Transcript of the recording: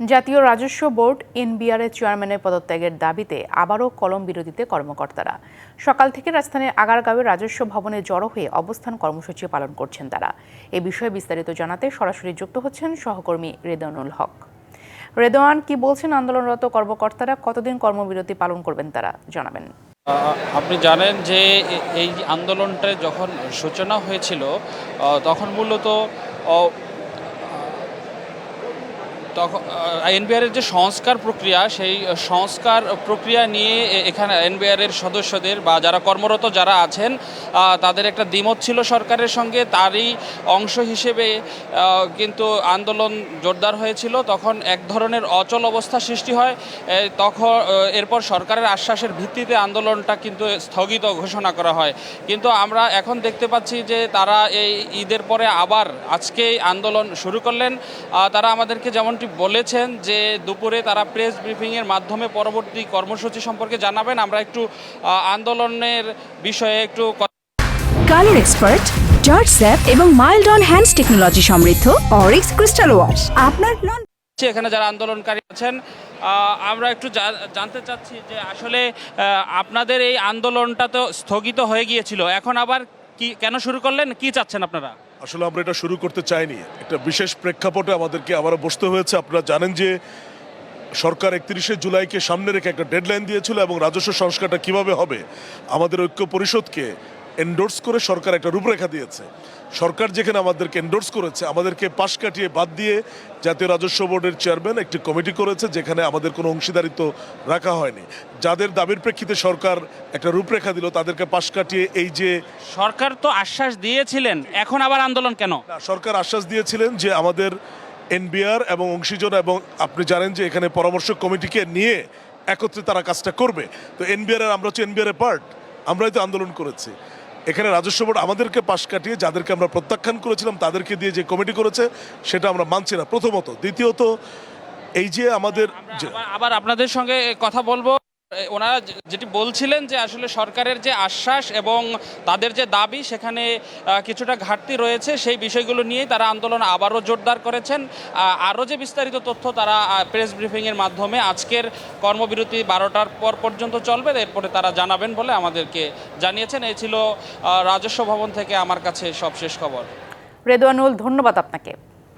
জাতীয় রাজস্ব board NBR এর চেয়ারম্যানের পদত্যাগের দাবিতে আবারও কলম বিরতিতে কর্মকর্তারা। সকাল থেকে রাজধানীর আগারগাঁওয়ের রাজস্ব ভবনে জড়ো হয়ে অবস্থান কর্মসূচি পালন করছেন তারা। এ বিষয়ে বিস্তারিত জানাতে সরাসরি যুক্ত হচ্ছেন সহকর্মী রেদানুল হক। রেদওয়ান, কি বলছেন আন্দোলনরত কর্মকর্তারা? কতদিন কর্মবিরতি পালন করবেন তারা? জানাবেন। আপনি জানেন যে এই আন্দোলনটা যখন সূচনা হয়েছিল তখন মূলত তখন এনবিআরের যে সংস্কার প্রক্রিয়া, সেই সংস্কার প্রক্রিয়া নিয়ে এখানে এনবিআরের সদস্যদের বা যারা কর্মরত যারা আছেন তাদের একটা দ্বিমত ছিল সরকারের সঙ্গে। তারই অংশ হিসেবে কিন্তু আন্দোলন জোরদার হয়েছিল। তখন এক ধরনের অচল অবস্থা সৃষ্টি হয়। তখন এরপর সরকারের আশ্বাসের ভিত্তিতে আন্দোলনটা কিন্তু স্থগিত ঘোষণা করা হয়। কিন্তু আমরা এখন দেখতে পাচ্ছি যে তারা এই ঈদের পরে আবার আজকে আন্দোলন শুরু করলেন। তারা আমাদেরকে যেমনটি বলেছেন যে দুপুরে তারা প্রেস ব্রিফিংয়ের মাধ্যমে পরবর্তী কর্মসূচি সম্পর্কে জানাবেন। আমরা একটু আন্দোলনের বিষয়ে একটু কালার এক্সপার্ট জর্জ স্যাপ এবং মাইল্ড অন হ্যান্ডস টেকনোলজি সমৃদ্ধ অরিক্স ক্রিস্টাল ওয়াশ। আপনার পাচ্ছি এখানে যারা আন্দোলনকারী আছেন আমরা একটু জানতে চাচ্ছি যে আসলে আপনাদের এই আন্দোলনটা তো স্থগিত হয়ে গিয়েছিল। এখন আবার কি কেন শুরু করলেন? কি চাচ্ছেন আপনারা? আসলে আমরা এটা শুরু করতে চাইনি। একটা বিশেষ প্রেক্ষাপটে আমাদেরকে আবারও বসতে হয়েছে। আপনারা জানেন যে সরকার একত্রিশে জুলাইকে সামনে রেখে একটা ডেডলাইন দিয়েছিল এবং রাজস্ব সংস্কারটা কীভাবে হবে? আমাদের ঐক্য পরিষদকে এন্ডোর্স করে সরকার একটা রূপরেখা দিয়েছে। সরকার যেখানে আমাদেরকে এন্ডোর্স করেছে আমাদেরকে পাশ কাটিয়ে বাদ দিয়ে জাতীয় রাজস্ব বোর্ডের চেয়ারম্যান একটি কমিটি করেছে যেখানে আমাদের কোনো অংশীদারিত্ব রাখা হয়নি। যাদের দাবির প্রেক্ষিতে সরকার একটা রূপরেখা দিল তাদেরকে পাশ কাটিয়ে এই যে সরকার তো আশ্বাস দিয়েছিলেন এখন আবার আন্দোলন কেন? সরকার আশ্বাস দিয়েছিলেন যে আমাদের এনবিআর এবং অংশীজন এবং আপনি জানেন যে এখানে পরামর্শ কমিটিকে নিয়ে একত্রে তারা কাজটা করবে। তো এনবিআর আমরা হচ্ছে এনবিআর এর পার্ট আমরাই তো আন্দোলন করেছি। এখানে রাজস্ব বোর্ড আমাদেরকে পাশ কাটিয়ে যাদেরকে আমরা প্রত্যাখ্যান করেছিলাম, তাদেরকে দিয়ে যে কমিটি করেছে, সেটা আমরা মানছি না। প্রথমত। দ্বিতীয়ত, এই যে আমাদের আবার- আপনাদের সঙ্গে কথা বলব। ওনারা যেটি বলছিলেন যে আসলে সরকারের যে আশ্বাস এবং তাদের যে দাবি, সেখানে কিছুটা ঘাটতি রয়েছে, সেই বিষয়গুলো নিয়েই তারা আন্দোলন আবারও জোরদার করেছেন। আরও যে বিস্তারিত তথ্য তারা প্রেস ব্রিফিংয়ের মাধ্যমে আজকের কর্মবিরতি বারোটার পর পর্যন্ত চলবে, এরপরে তারা জানাবেন বলে আমাদেরকে জানিয়েছেন। এই ছিল রাজস্ব ভবন থেকে আমার কাছে সবশেষ খবর। রেদওয়ানুল ধন্যবাদ আপনাকে।